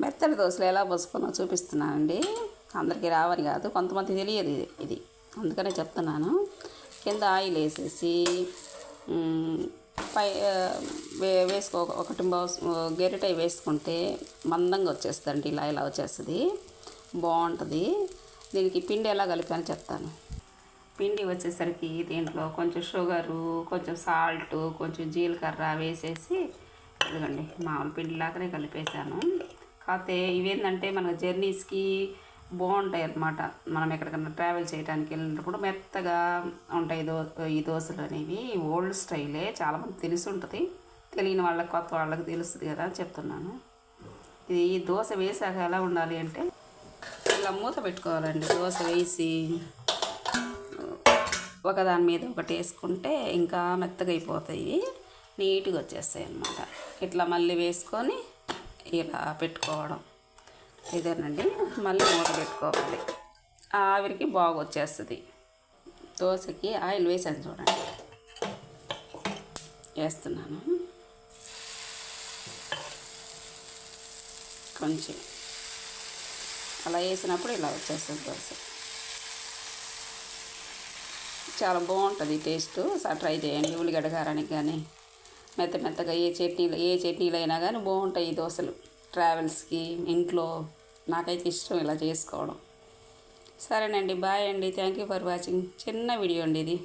మెత్తడి దోశలు ఎలా పోసుకున్నా చూపిస్తున్నానండి. అందరికీ రావని కాదు కొంతమంది తెలియదు ఇది ఇది. అందుకనే చెప్తున్నాను. కింద ఆయిల్ వేసేసి పై వే వేసుకో ఒకటి గెరిటై వేసుకుంటే మందంగా వచ్చేస్తుందండి ఇలా ఇలా వచ్చేస్తుంది. బాగుంటుంది. దీనికి పిండి ఎలా కలిపాను చెప్తాను. పిండి వచ్చేసరికి దీంట్లో కొంచెం షుగరు కొంచెం సాల్ట్ కొంచెం జీలకర్ర వేసేసి ఇదిగోండి మామూలు పిండి లాగానే కలిపేసాను కాకపోతే ఇవేంటంటే మన జర్నీస్కి బాగుంటాయి అన్నమాట మనం ఎక్కడికన్నా ట్రావెల్ చేయడానికి వెళ్ళినప్పుడు మెత్తగా ఉంటాయి దో ఈ దోశలు అనేవి. ఓల్డ్ స్టైలే చాలామంది తెలిసి ఉంటుంది. తెలియని వాళ్ళకి కొత్త వాళ్ళకి తెలుస్తుంది కదా అని చెప్తున్నాను. ఇది ఈ దోశ వేసాక ఎలా ఉండాలి అంటే ఇలా మూత పెట్టుకోవాలండి. దోశ వేసి ఒకదాని మీద ఒకటి వేసుకుంటే ఇంకా మెత్తగా అయిపోతాయి. నీట్గా వచ్చేస్తాయి అన్నమాట ఇట్లా మళ్ళీ వేసుకొని ఇలా పెట్టుకోవడం. ఇదేనండి. మళ్ళీ మూత పెట్టుకోవాలి. ఆవిరికి బాగా వచ్చేస్తుంది దోశకి ఆయిల్ వేసాను చూడండి. వేస్తున్నాను. కొంచెం. అలా వేసినప్పుడు ఇలా వచ్చేస్తుంది దోశ. చాలా బాగుంటుంది టేస్ట్. ఒకసారి ట్రై చేయండి. ఉల్లిగడ్డ కారానికి కానీ మెత్త మెత్తగా ఏ చట్నీలు ఏ చట్నీలు అయినా కానీ బాగుంటాయి ఈ దోశలు. ట్రావెల్స్కి ఇంట్లో నాకైతే ఇష్టం ఇలా చేసుకోవడం. సరేనండి బాయ్ అండి. Thank you for watching. చిన్న వీడియో అండి ఇది.